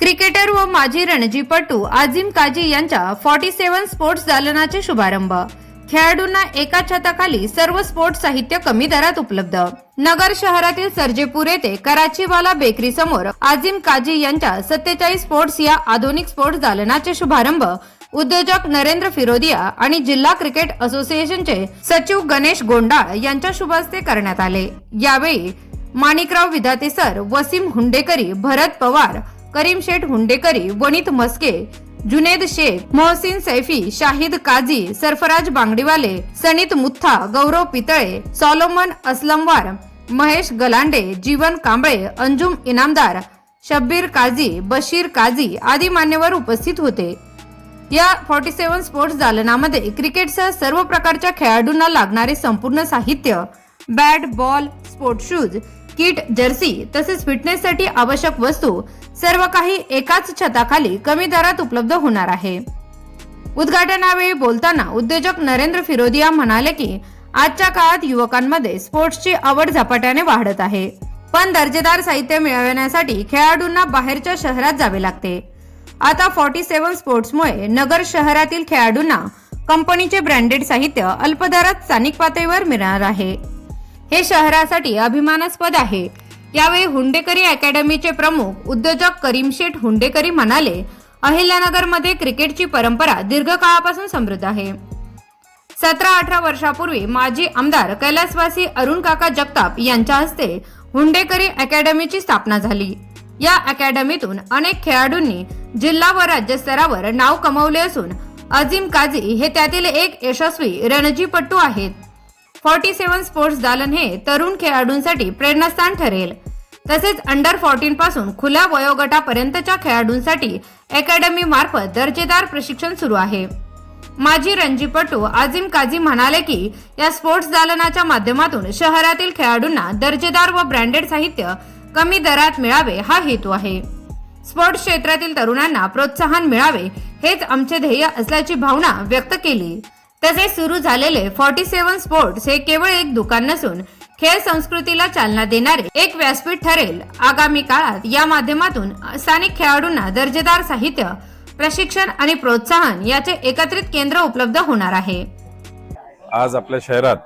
Cricketer व माजी रणजीपटू आझिम काजी यांच्या फॉर्टी सेव्हन स्पोर्ट्स दालनाचे शुभारंभ. खेळाडूंना एका छताखाली सर्व स्पोर्ट्स साहित्य कमी दरात उपलब्ध. नगर शहरातील सर्जेपूर येथे कराचीवाला बेकरी समोर आझिम काजी यांच्या सत्तेचाळीस स्पोर्ट्स या आधुनिक स्पोर्ट्स दालनाचे शुभारंभ उद्योजक नरेंद्र फिरोदिया आणि जिल्हा क्रिकेट असोसिएशनचे सचिव गणेश गोंडाळ यांच्या शुभ हस्ते करण्यात आले. यावेळी माणिकराव विधाते सर वसीम हुंडेकरी भरत पवार करीम शेठ हुंडेकरी वणित मस्के जुनेद शेख मोहसिन सैफी शाहिद काझी सरफराज बांगडीवाले सनीत मुथा गौरव पितळे सॉलोमन असलमवार महेश गलांडे जीवन कांबळे अंजुम इनामदार शब्बीर काझी बशीर काझी आदी मान्यवर उपस्थित होते. या फॉर्टी सेव्हन स्पोर्ट्स दालनामध्ये क्रिकेटसह सर्व प्रकारच्या खेळाडूंना लागणारे संपूर्ण साहित्य bat ball sport shoes kit jersey तसेच फिटनेससाठी आवश्यक वस्तू सर्व काही एकाच छताखाली कमी दरात उपलब्ध होणार आहे. उद्घाटनावेळी बोलताना उद्योजक नरेंद्र फिरोदिया म्हणाले की आजच्या काळात युवकांमध्ये स्पोर्ट्सची आवड झपाट्याने वाढत आहे. पण दर्जेदार साहित्य मिळवण्यासाठी खेळाडूंना बाहेरच्या शहरात जावे लागते. आता फॉर्टी सेव्हन स्पोर्ट्समुळे नगर शहरातील खेळाडूंना कंपनीचे ब्रँडेड साहित्य अल्पदरात स्थानिक पातळीवर मिळणार आहे. हे शहरासाठी अभिमानास्पद आहे. यावेळी हुंडेकरी अकॅडमीचे प्रमुख उद्योजक करीम शेठ हुंडेकरी म्हणाले अहिल्यानगरमध्ये क्रिकेटची परंपरा दीर्घकाळापासून समृद्ध आहे. सतरा अठरा वर्षापूर्वी माजी आमदार कैलासवासी अरुण काका जगताप यांच्या हस्ते हुंडेकरी अकॅडमीची स्थापना झाली. या अकॅडमीतून अनेक खेळाडूंनी जिल्हा व राज्यस्तरावर नाव कमवले असून अझीम काझी हे त्यातील एक यशस्वी रणजीपट्टू आहेत. फॉर्टी सेव्हन स्पोर्ट्स दालन हे तरुण खेळाडूंसाठी प्रेरणास्थान ठरेल. तसेच अंडर फॉर्टीन पासून खुल्या वयोगटापर्यंतच्या खेळाडूंसाठी अकॅडमी मार्फत दर्जेदार प्रशिक्षण सुरू आहे. माजी रणजीपटू आझिम काझी म्हणाले की या स्पोर्ट्स दालनाच्या माध्यमातून शहरातील खेळाडूंना दर्जेदार व ब्रँडेड साहित्य कमी दरात मिळावे हा हेतू आहे. स्पोर्ट्स क्षेत्रातील तरुणांना प्रोत्साहन मिळावे हेच आमचे ध्येय असल्याची भावना व्यक्त केली. तसेच सुरू झालेले फॉर्टी सेव्हन स्पोर्ट्स हे केवळ एक दुकान नसून खेळ संस्कृतीला चालना देणारे एक व्यासपीठ ठरेल. आगामी काळात या माध्यमातून स्थानिक खेळाडूंना दर्जेदार साहित्य प्रशिक्षण आणि प्रोत्साहन याचे एकत्रित केंद्र उपलब्ध होणार आहे. आज आपल्या शहरात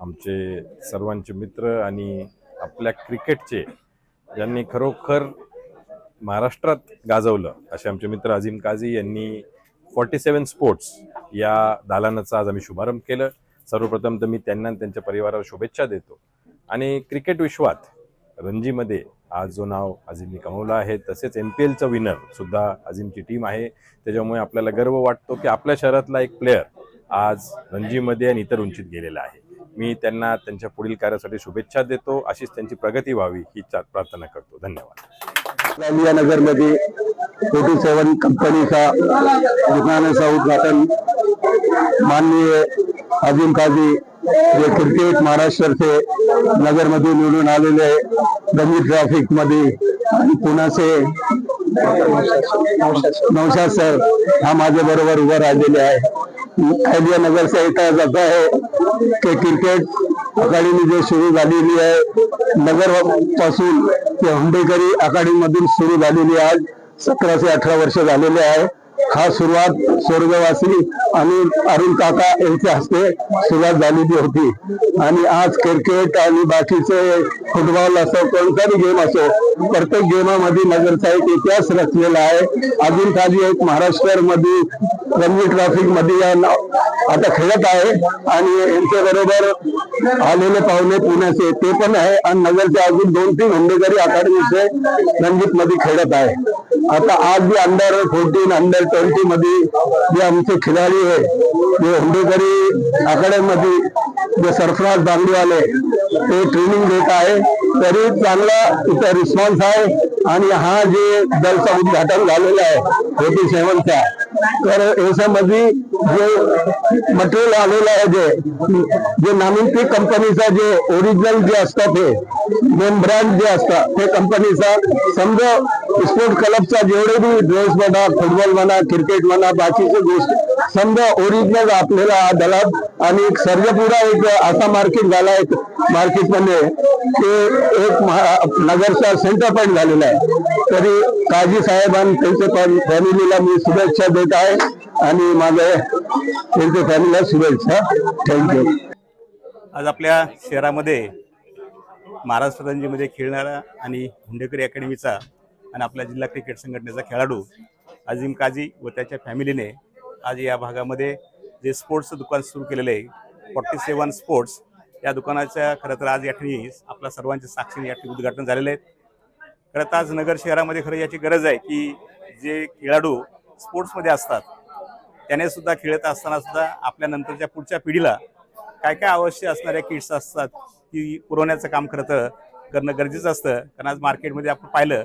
आमचे सर्वांचे मित्र आणि आपल्या क्रिकेटचे ज्यांनी खरोखर महाराष्ट्रात गाजवलं असे आमचे मित्र अजिम काझी यांनी फॉर्टी सेवन स्पोर्ट्स या दालनाचा आज आम्ही शुभारंभ केलं. सर्वप्रथम तर मी त्यांना त्यांच्या परिवाराला शुभेच्छा देतो. आणि क्रिकेट विश्वात रणजीमध्ये आज जो नाव अझीमने कमवलं आहे. तसेच एम पी एलचं विनर सुद्धा अजिमची टीम आहे. त्याच्यामुळे आपल्याला गर्व वाटतो की आपल्या शहरातला एक प्लेअर आज रणजीमध्ये आणि इतर उंचीत गेलेला आहे. मी त्यांना त्यांच्या पुढील कार्यासाठी शुभेच्छा देतो. अशीच त्यांची प्रगती व्हावी ही प्रार्थना करतो. धन्यवाद. या नगरमध्ये फोर्टी सेवन कंपनी का दुकान दुकानाचा उद्घाटन माननीय अजीम काजी जे क्रिकेट महाराष्ट्र से नगर निवडून आलेले, गंभीर ट्रॅफिक मध्ये आणि पुण्याचे नौशाद सर, हा माझ्या बरोबर उभा राहिलेले आहे. अहिल्या नगरचा इतिहास असा आहे की क्रिकेट अकादमी जे सुरू झालेली आहे नगर पासून ते अकादमी मधून सुरू झालेली आहे आज. सतरा ते अठरा वर्ष झालेले आहे. हा सुरुवात स्वर्गवासी आणि अरुण काका यांच्या हस्ते सुरुवात झालेली होती. आणि आज क्रिकेट आणि बाकीचे फुटबॉल असो कोणताही गेम असो प्रत्येक गेमामध्ये नगरचा एक इतिहास रचलेला आहे. अजून खाली एक महाराष्ट्रमध्ये रणजी ट्रॉफिकमध्ये या आता खेळत आहे आणि यांच्या बरोबर आलेले पाहुणे पुण्याचे ते पण आहे आणि नगरचे अजून दोन तीन हुंडेकरी अकादमीचे रणजित मध्ये खेळत आहे. आता आज जे अंडर फोर्टीन अंडर ट्वेंटी मध्ये जे आमचे खिलाडी आहे जे हुंडेकरी अकॅडमीमध्ये जे सरफराज दांडीवाले ते ट्रेनिंग देत आहे. तरी चांगला तिथं रिस्पॉन्स आहे आणि हा जे दलचा उद्घाटन झालेला आहे फोर्टी सेव्हनचा तर याच्यामध्ये जे मटेरियल आलेलं आहे जे जे नामिंती कंपनीचा जे ओरिजिनल जे असतात हे मेन ब्रँड जे असतात ते कंपनीचा समजा स्पोर्ट क्लबचा जेवढे बी ड्रेस म्हणा फुटबॉल म्हणा क्रिकेट म्हणा बाकीचे गोष्टी समजा ओरिजिनल आपल्याला दलात आणि एक सर्जपुरा एक असा मार्केट झाला एक मार्केटमध्ये ते एक महा- नगरचा सेंटर पॉईंट झालेला आहे. तरी काजी साहेबांनी आणि त्यांच्या फॅमिलीला मी शुभेच्छा देत आहे आणि माझ्या त्यांच्या फॅमिलीला शुभेच्छा. थँक्यू आज आपल्या शहरामध्ये महाराष्ट्र रणजीमध्ये खेळणारा आणि हुंडेकरी अकॅडमीचा आणि आपल्या जिल्हा क्रिकेट संघटनेचा खेळाडू अजिम काझी व त्याच्या फॅमिलीने आज या भागामध्ये जे स्पोर्ट्सचं दुकान सुरू केलेलं आहे फॉर्टी सेवन स्पोर्ट्स या दुकानाच्या खरं तर आज या ठिकाणी आपल्या सर्वांच्या साक्षीने या ठिकाणी उद्घाटन झालेलं आहे खरं तर आज नगर शहरामध्ये खरं याची गरज आहे की जे खेळाडू स्पोर्ट्समध्ये असतात त्याने सुद्धा खेळत असताना सुद्धा आपल्या नंतरच्या पुढच्या पिढीला काय काय आवश्यक असणाऱ्या किट्स असतात ती पुरवण्याचं काम खरं तर करणं गरजेचं असतं. कारण आज मार्केटमध्ये आपण पाहिलं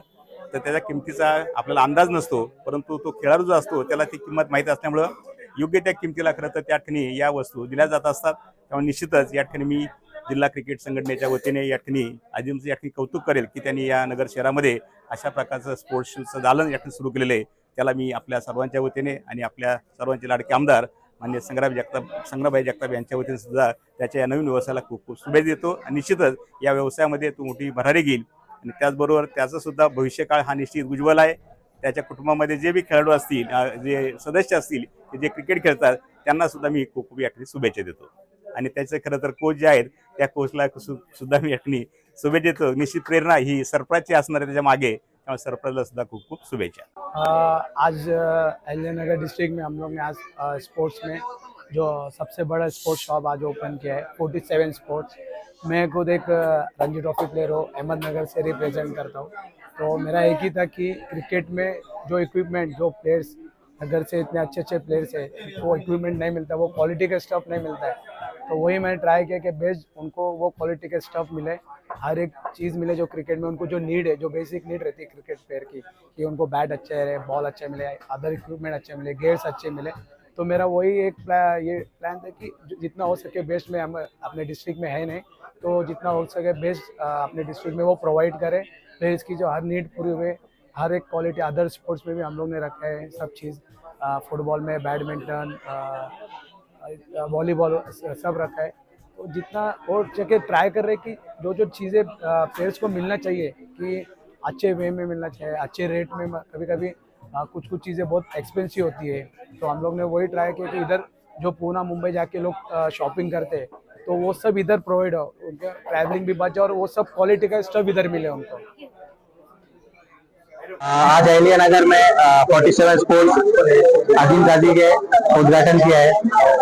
तर त्याच्या किमतीचा आपल्याला अंदाज नसतो परंतु तो खेळाडू जो असतो त्याला ती किंमत माहीत असल्यामुळं योग्य त्या किमतीला खरं तर त्या ठिकाणी या वस्तू दिल्या जात असतात. त्यामुळे निश्चितच या ठिकाणी मी जिल्हा क्रिकेट संघटनेच्या वतीने या ठिकाणी अजिमचं या ठिकाणी कौतुक करेल की त्यांनी या नगर शहरामध्ये अशा प्रकारचं स्पोर्ट्स शूजचं दालन या ठिकाणी सुरू केलेलं आहे. त्याला मी आपल्या सर्वांच्या वतीने आणि आपल्या सर्वांचे लाडके आमदार मान्य संग्राम जगताप संग्रामभाई जगताप यांच्या वतीने सुद्धा त्याच्या या नवीन व्यवसायाला खूप खूप शुभेच्छा देतो. आणि निश्चितच या व्यवसायामध्ये तो मोठी भरारी घेईल. आणि त्याचबरोबर त्याचा सुद्धा भविष्यकाळ हा निश्चित उज्ज्वल आहे. त्याच्या कुटुंबामध्ये जे बी खेळाडू असतील जे सदस्य असतील ते जे क्रिकेट खेळतात त्यांना सुद्धा मी खूप खूप या शुभेच्छा देतो. आणि त्याचे खरं तर कोच जे आहेत त्या कोचला सुद्धा मी या शुभेच्छा देतो. निश्चित प्रेरणा ही सरप्राईजची असणार आहे त्याच्यामागे. त्यामुळे सरप्राईजला सुद्धा खूप खूप शुभेच्छा. आज अहल्यानगर डिस्ट्रिक्ट में हम लोग ने आज स्पोर्ट्स में जो सबसे बड़ा स्पोर्ट्स शॉप आज ओपन किया है फोर्टी सेवन स्पोर्ट्स मैं खुद एक रणजी ट्रॉफी प्लेयर हूँ, अहमदनगर से रिप्रेजेंट करता हूँ। तो मेरा एक ही था कि क्रिकेट में जो इक्विपमेंट जो प्लेयर्स अगर से इतने अच्छे अच्छे प्लेयर्स है, वो इक्विपमेंट नहीं मिलता, वो क्वालिटी का स्टफ़ नहीं मिलता है। तो वही मैंने ट्राई किया कि बेस्ट उनको वो क्वालिटी का स्टफ़ मिले, हर एक चीज़ मिले जो क्रिकेट में, उनको जो नीड है, जो बेसिक नीड रहती है क्रिकेट प्लेयर की, कि उनको बैट अच्छे रहे बॉल अच्छे मिले अदर इक्विपमेंट अच्छे मिले गेयर्स अच्छे मिले। तो मेरा वही एक प्लान ये प्लान था कि जितना हो सके बेस्ट में हम अपने डिस्ट्रिक्ट में है नहीं तो जितना हो सके बेस्ट अपने डिस्ट्रिक्ट में वो प्रोवाइड करें। प्लेयर्स की जो हर नीड पूरी हुए हर एक क्वालिटी अदर स्पोर्ट्स में भी हम लोग ने रखा है, सब चीज़ फुटबॉल में बैडमिंटन वॉलीबॉल सब रखा है। तो जितना, और जगह ट्राई कर रहे कि जो जो चीज़ें प्लेयर्स को मिलना चाहिए, कि अच्छे वे में मिलना चाहिए, अच्छे रेट में कभी कभी कुछ कुछ चीज़ें बहुत एक्सपेंसिव होती है। तो हम लोग ने वही ट्राई किया कि इधर जो पूना, मुंबई जाके लोग शॉपिंग करते हैं तो वो सब इधर प्रोवाइड हो, उनका ट्रैवलिंग भी बचे और वो सब क्वालिटी का स्टफ़ इधर मिले उनको आज अहलिया नगर में फोर्टी सेवन स्पोर्ट्स अजीम काजी के उद्घाटन किया है।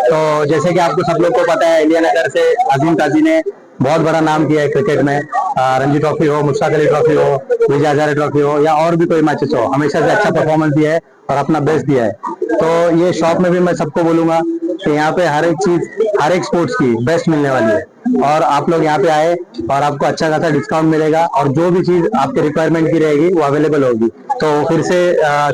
तो जैसे कि आपको सब लोग को पता है अहलिया नगर से अजीम काजी ने बहुत बड़ा नाम किया है क्रिकेट में। रणजी ट्रॉफी हो मुश्ताक अली ट्रॉफी हो, विजय हजारे ट्रॉफी हो, या और भी कोई मैचेस हो, हमेशा से अच्छा परफॉर्मेंस दिया है और अपना बेस्ट दिया है। तो ये शॉप में भी मैं सबको बोलूँगा कि यहाँ पे हर एक चीज़, हर एक स्पोर्ट्स की बेस्ट मिलने वाली है। और आप लोग यहाँ पे आए और आपको अच्छा खासा डिस्काउंट मिलेगा और जो भी चीज़ आपके रिक्वायरमेंट की रहेगी, वो अवेलेबल होगी। तो फिर से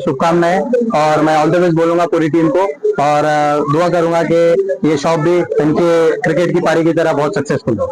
शुभकामनाएँ और मैं ऑल द बेस्ट बोलूँगा पूरी टीम को और दुआ करूँगा कि ये शॉप भी इनके क्रिकेट की पारी की तरह बहुत सक्सेसफुल हो।